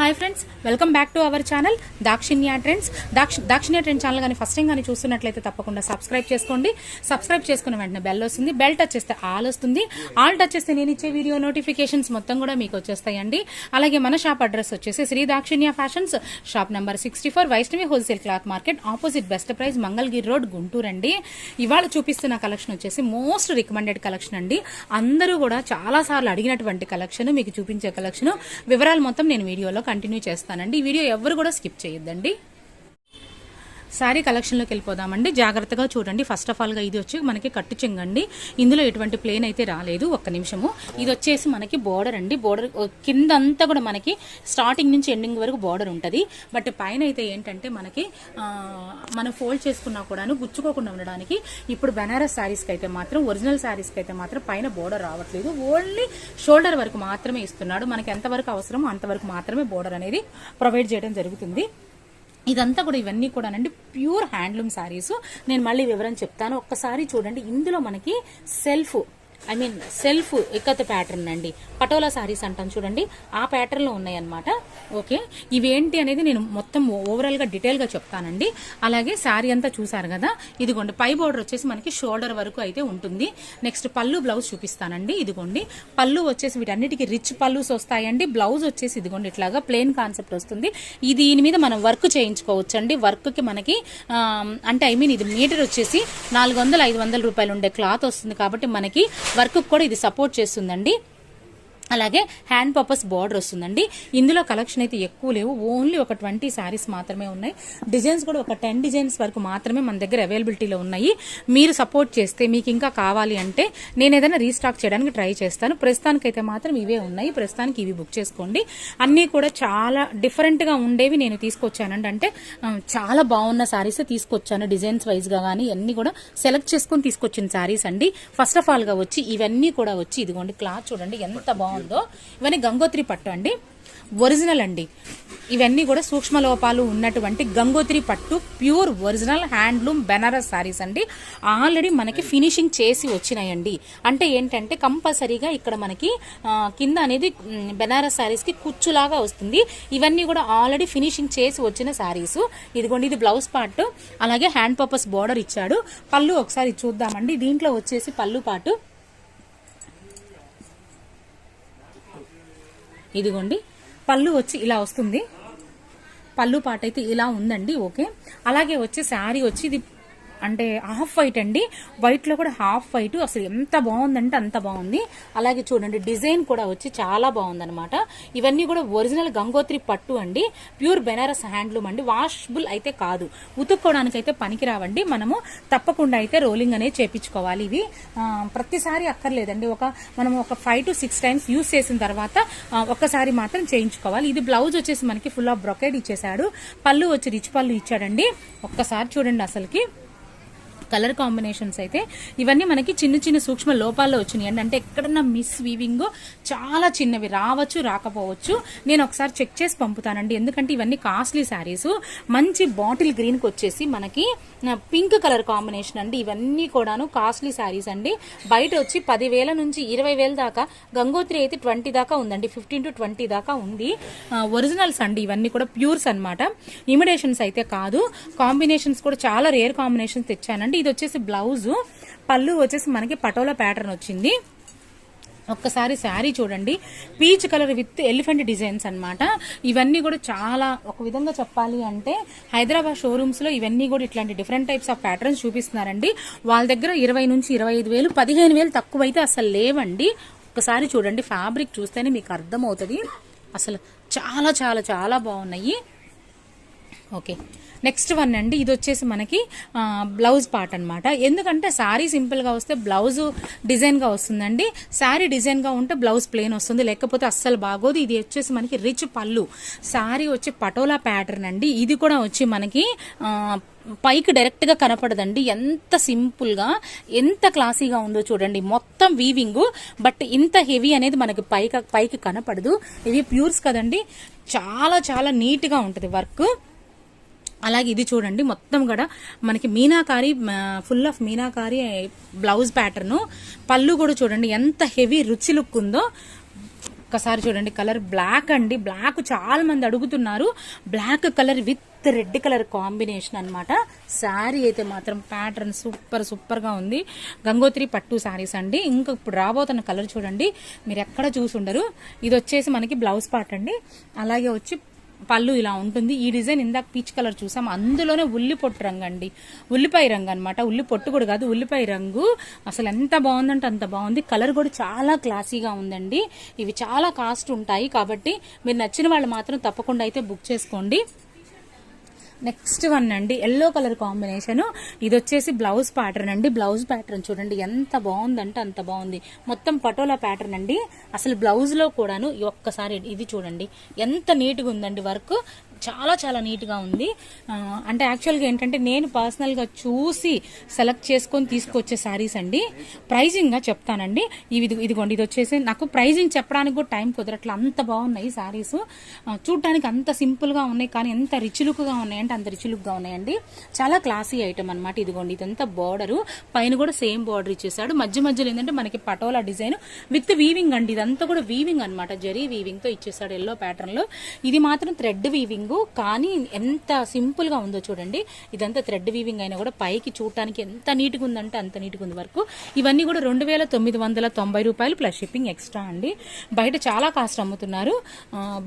Hi friends welcome back to our channel Dakshinya trends దాక్ష Dakshinya trend channel కానీ first time కానీ చూస్తున్నట్లయితే తప్పకుండా సబ్స్క్రైబ్ చేసుకోండి. సబ్స్క్రైబ్ చేసుకున్న వెంటనే బెల్ వస్తుంది. బెల్ టచ్ చేస్తే ఆల్ వస్తుంది. ఆల్ టచ్ చేస్తే నేను ఇచ్చే వీడియో నోటిఫికేషన్స్ మొత్తం కూడా మీకు వచ్చేస్తాయండి. అలాగే మన షాప్ అడ్రస్ వచ్చేసి Shri Dakshinya fashions shop number sixty four Vaishnavi wholesale cloth market opposite best price Mangalagiri road Guntur అండి. ఇవాళ చూపిస్తున్న కలెక్షన్ వచ్చేసి మోస్ట్ రికమెండెడ్ కలెక్షన్ అండి. అందరూ కూడా చాలా సార్లు అడిగినటువంటి కలెక్షన్ మీకు చూపించే కలెక్షన్ వివరాలు మొత్తం నేను వీడియోలో కంటిన్యూ చేస్తానండి. ఈ వీడియో ఎవరు కూడా స్కిప్ చేయొద్దండి. శారీ కలెక్షన్లోకి వెళ్ళిపోదామండి. జాగ్రత్తగా చూడండి. ఫస్ట్ ఆఫ్ ఆల్గా ఇది వచ్చి మనకి కట్టు చెంగండి. ఇందులో ఎటువంటి ప్లేన్ అయితే రాలేదు. ఒక్క నిమిషము. ఇది వచ్చేసి మనకి బోర్డర్ అండి. బోర్డర్ కింద అంతా కూడా మనకి స్టార్టింగ్ నుంచి ఎండింగ్ వరకు బోర్డర్ ఉంటుంది. బట్ పైన అయితే ఏంటంటే మనకి మనం ఫోల్డ్ చేసుకున్నా కూడాను గుచ్చుకోకుండా ఉండడానికి ఇప్పుడు బెనారస్ శారీస్కి అయితే మాత్రం ఒరిజినల్ శారీస్కి అయితే మాత్రం పైన బోర్డర్ రావట్లేదు. ఓన్లీ షోల్డర్ వరకు మాత్రమే ఇస్తున్నాడు. మనకి ఎంతవరకు అవసరమో అంతవరకు మాత్రమే బోర్డర్ అనేది ప్రొవైడ్ చేయడం జరుగుతుంది. ఇదంతా కూడా ఇవన్నీ కూడానండి ప్యూర్ హ్యాండ్లూమ్ శారీస్. నేను మళ్ళీ వివరం చెప్తాను. ఒక్కసారి చూడండి. ఇందులో మనకి self I mean self ikat pattern అండి. పటోలా సారీస్ అంటాం చూడండి. ఆ ప్యాటర్న్లో ఉన్నాయన్నమాట. ఓకే ఇవేంటి అనేది నేను మొత్తం ఓవరాల్గా డీటెయిల్గా చెప్తానండి. అలాగే శారీ అంతా చూసారు కదా? ఇదిగోండి పై బోర్డర్ వచ్చేసి మనకి షోల్డర్ వరకు అయితే ఉంటుంది. నెక్స్ట్ పళ్ళు బ్లౌజ్ చూపిస్తానండి. ఇదిగోండి పళ్ళు వచ్చేసి వీటన్నిటికీ రిచ్ పళ్ళుస్ వస్తాయండి. బ్లౌజ్ వచ్చేసి ఇదిగోండి ఇట్లాగా ప్లెయిన్ కాన్సెప్ట్ వస్తుంది. ఇది దీని మీద మనం వర్క్ చేయించుకోవచ్చు అండి మనకి అంటే ఐ మీన్ ఇది మీటర్ వచ్చేసి నాలుగు వందల ఐదు వందల రూపాయలు ఉండే క్లాత్ వస్తుంది కాబట్టి మనకి వర్క్ కూడా ఇది సపోర్ట్ చేస్తుందండి. అలాగే హ్యాండ్ పర్పస్ బార్డర్ వస్తుందండి. ఇందులో కలెక్షన్ అయితే ఎక్కువ లేవు. ఓన్లీ ఒక ట్వంటీ శారీస్ మాత్రమే ఉన్నాయి. డిజైన్స్ కూడా ఒక టెన్ డిజైన్స్ వరకు మాత్రమే మన దగ్గర అవైలబిలిటీలో ఉన్నాయి. మీరు సపోర్ట్ చేస్తే మీకు ఇంకా కావాలి అంటే నేను ఏదైనా రీస్టాక్ చేయడానికి ట్రై చేస్తాను. ప్రస్తుతానికైతే మాత్రం ఇవే ఉన్నాయి. ప్రస్తుతానికి ఇవి బుక్ చేసుకోండి. అన్నీ కూడా చాలా డిఫరెంట్గా ఉండేవి నేను తీసుకొచ్చానండి. అంటే చాలా బాగున్న శారీస్ తీసుకొచ్చాను డిజైన్స్ వైజ్గా కానీ అన్ని కూడా సెలెక్ట్ చేసుకొని తీసుకొచ్చిన శారీస్ అండి. ఫస్ట్ ఆఫ్ ఆల్గా వచ్చి ఇవన్నీ కూడా వచ్చి ఇదిగోండి క్లాత్ చూడండి ఎంత బాగుందో. ఇవన్నీ గంగోత్రి పట్టు అండి. ఒరిజినల్ అండి. ఇవన్నీ కూడా సూక్ష్మ లోపాలు ఉన్నటువంటి గంగోత్రి పట్టు pure original handloom Banaras sarees అండి. ఆల్రెడీ మనకి ఫినిషింగ్ చేసి వచ్చినాయండి. అంటే ఏంటంటే కంపల్సరీగా ఇక్కడ మనకి కింద అనేది బెనారస్ శారీస్కి కుచ్చులాగా వస్తుంది. ఇవన్నీ కూడా ఆల్రెడీ ఫినిషింగ్ చేసి వచ్చిన శారీస్ ఇదిగోండి ఇది బ్లౌజ్ పార్ట్. అలాగే హ్యాండ్ పర్పస్ బోర్డర్ ఇచ్చాడు. పళ్ళు ఒకసారి చూద్దామండి. దీంట్లో వచ్చేసి పళ్ళు పాటు. ఇదిగోండి పళ్ళు వచ్చి ఇలా వస్తుంది. పళ్ళు పాట అయితే ఇలా ఉందండి ఓకే. అలాగే వచ్చి శారీ వచ్చి ఇది అంటే హాఫ్ వైట్ అండి. వైట్లో కూడా హాఫ్ వైట్. అసలు ఎంత బాగుందంటే అంత బాగుంది. అలాగే చూడండి డిజైన్ కూడా వచ్చి చాలా బాగుందనమాట ఇవన్నీ కూడా ఒరిజినల్ గంగోత్రి పట్టు అండి. ప్యూర్ బెనారస్ హ్యాండ్లూమ్ అండి. వాషబుల్ అయితే కాదు. ఉతుక్కోవడానికి అయితే పనికిరావండి. మనము తప్పకుండా అయితే రోలింగ్ అనేది చేపించుకోవాలి. ఇవి ప్రతిసారి అక్కర్లేదండి. ఒక మనం ఒక five to six times use చేసిన తర్వాత ఒక్కసారి మాత్రం చేయించుకోవాలి. ఇది బ్లౌజ్ వచ్చేసి మనకి ఫుల్ ఆఫ్ బ్రొకేడ్ ఇచ్చేసాడు పళ్ళు వచ్చి రిచ్ పళ్ళు ఇచ్చాడండి. ఒక్కసారి చూడండి అసలుకి. కలర్ కాంబినేషన్స్ అయితే ఇవన్నీ మనకి చిన్న చిన్న సూక్ష్మ లోపాల్లో వచ్చినాయి. అండి అంటే ఎక్కడన్నా మిస్ వీవింగ్ చాలా చిన్నవి. రావచ్చు రాకపోవచ్చు. నేను ఒకసారి చెక్ చేసి పంపుతానండి. ఎందుకంటే ఇవన్నీ కాస్ట్లీ శారీస్. మంచి బాటిల్ గ్రీన్కి వచ్చేసి మనకి పింక్ కలర్ కాంబినేషన్ అండి. ఇవన్నీ కూడాను కాస్ట్లీ శారీస్ అండి. బయట వచ్చి పదివేల నుంచి ఇరవై వేల దాకా గంగోత్రి అయితే ట్వంటీ దాకా ఉందండి. ఫిఫ్టీన్ టు ట్వంటీ దాకా ఉంది. ఒరిజినల్స్ అండి. ఇవన్నీ కూడా ప్యూర్స్ అనమాట ఇమిడేషన్స్ అయితే కాదు. కాంబినేషన్స్ కూడా చాలా రేర్ కాంబినేషన్స్ తెచ్చానండి. ఇది వచ్చేసి బ్లౌజు. పళ్ళు వచ్చేసి మనకి పటోలా ప్యాటర్న్ వచ్చింది. ఒక్కసారి శారీ చూడండి. Peach colour with elephant designs అన్నమాట. ఇవన్నీ కూడా చాలా ఒక విధంగా చెప్పాలి అంటే హైదరాబాద్ షోరూమ్స్లో ఇవన్నీ కూడా ఇట్లాంటి డిఫరెంట్ టైప్స్ ఆఫ్ ప్యాటర్న్స్ చూపిస్తున్నారండి. వాళ్ళ దగ్గర ఇరవై నుంచి ఇరవై ఐదు వేలు పదిహేను వేలు తక్కువ అయితే అసలు లేవండి. ఒకసారి చూడండి ఫ్యాబ్రిక్ చూస్తేనే మీకు అర్థమవుతుంది. అసలు చాలా చాలా చాలా బాగున్నాయి. ఓకే. నెక్స్ట్ వన్ అండి ఇది వచ్చేసి మనకి బ్లౌజ్ పార్ట్ అనమాట ఎందుకంటే శారీ సింపుల్గా వస్తే బ్లౌజ్ డిజైన్గా వస్తుందండి. శారీ డిజైన్గా ఉంటే బ్లౌజ్ ప్లేన్ వస్తుంది. లేకపోతే అస్సలు బాగోదు. ఇది వచ్చేసి మనకి రిచ్ పళ్ళు. శారీ వచ్చి పటోలా ప్యాటర్న్ అండి. ఇది కూడా వచ్చి మనకి పైకి డైరెక్ట్గా కనపడదండి. ఎంత సింపుల్గా ఎంత క్లాసీగా ఉందో చూడండి. మొత్తం వీవింగ్ బట్ ఇంత హెవీ అనేది మనకి పైకి పైకి కనపడదు. ఇవి ప్యూర్స్ కదండి. చాలా చాలా నీట్గా ఉంటుంది వర్క్ అలాగే ఇది చూడండి మొత్తం కూడా మనకి meenakari full of meenakari blouse pattern pallu కూడా చూడండి ఎంత హెవీ రుచి లుక్ ఉందో. ఒక్కసారి చూడండి కలర్ బ్లాక్ అండి. బ్లాక్ చాలా మంది అడుగుతున్నారు. Black colour with red colour combination అనమాట శారీ అయితే మాత్రం ప్యాటర్న్ సూపర్ సూపర్గా ఉంది. గంగోత్రి పట్టు శారీస్ అండి. ఇంకా ఇప్పుడు రాబోతున్న కలర్ చూడండి. మీరు ఎక్కడ చూసి ఉండరు ఇది వచ్చేసి మనకి బ్లౌజ్ పార్ట్ అండి. అలాగే వచ్చి పళ్ళు ఇలా ఉంటుంది. ఈ డిజైన్ ఇందాక పీచ్ కలర్ చూసాం. అందులోనే ఉల్లి పొట్టు రంగు అండి. ఉల్లిపాయ రంగు అనమాట ఉల్లి పొట్టు కూడా కాదు ఉల్లిపాయ రంగు. అసలు ఎంత బాగుందంటే అంత బాగుంది. కలర్ కూడా చాలా క్లాసీగా ఉందండి. ఇవి చాలా కాస్ట్ ఉంటాయి కాబట్టి మీరు నచ్చిన వాళ్ళు మాత్రం తప్పకుండా అయితే బుక్ చేసుకోండి. నెక్స్ట్ వన్ అండి ఎల్లో కలర్ కాంబినేషన్ ఇది వచ్చేసి బ్లౌజ్ ప్యాటర్న్ అండి. బ్లౌజ్ ప్యాటర్న్ చూడండి ఎంత బాగుందంటే అంత బాగుంది. మొత్తం పటోలా ప్యాటర్న్ అండి. అసలు బ్లౌజ్లో కూడాను ఒక్కసారి ఇది చూడండి ఎంత నీట్గా ఉందండి వర్క్. చాలా చాలా నీట్గా ఉంది. అంటే యాక్చువల్గా ఏంటంటే నేను పర్సనల్గా చూసి సెలెక్ట్ చేసుకొని తీసుకొచ్చే శారీస్ అండి. ప్రైజింగ్గా చెప్తానండి. ఇవి ఇది- ఇదిగోండి ఇది వచ్చేసి నాకు ప్రైజింగ్ చెప్పడానికి కూడా టైం కుదరట్లే. అంత బాగున్నాయి శారీస్. చూడటానికి అంత సింపుల్గా ఉన్నాయి కానీ ఎంత రిచ్ లుక్గా ఉన్నాయంటే అంత రిచ్ లుక్గా ఉన్నాయండి. చాలా క్లాసీ ఐటమ్ అనమాట ఇదిగోండి. ఇదంతా బార్డరు. పైన కూడా సేమ్ బార్డర్ ఇచ్చేసాడు మధ్య మధ్యలో ఏంటంటే మనకి పటోలా డిజైన్ విత్ వీవింగ్ అండి. ఇదంతా కూడా వీవింగ్ అనమాట జరీ వీవింగ్తో ఇచ్చేసాడు ఎల్లో ప్యాటర్న్లో. ఇది మాత్రం థ్రెడ్ వీవింగ్ కానీ ఎంత సింపుల్గా ఉందో చూడండి. ఇదంతా థ్రెడ్ వీవింగ్ అయినా కూడా పైకి చూడటానికి ఎంత నీట్గా ఉందంటే అంత నీట్గా ఉంది వరకు. ఇవన్నీ కూడా రెండు వేల తొమ్మిది వందల తొంభై రూపాయలు ప్లస్ షిప్పింగ్ ఎక్స్ట్రా అండి. బయట చాలా కాస్ట్ అమ్ముతున్నారు.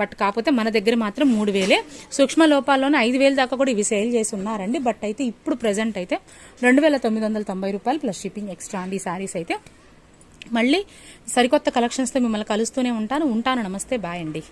బట్ కాకపోతే మన దగ్గర మాత్రం మూడు వేలే. సూక్ష్మ లోపాల్లోనే ఐదు వేలు దాకా కూడా ఇవి సేల్ చేసి ఉన్నారండి. బట్ అయితే ఇప్పుడు ప్రెసెంట్ అయితే రెండు వేల తొమ్మిది వందల తొంభై రూపాయలు ప్లస్ షిప్పింగ్ ఎక్స్ట్రా అండి ఈ శారీస్ అయితే. మళ్ళీ సరికొత్త కలెక్షన్స్తో మిమ్మల్ని కలుస్తూనే ఉంటాను. ఉంటాను. నమస్తే. బాయ్ అండి.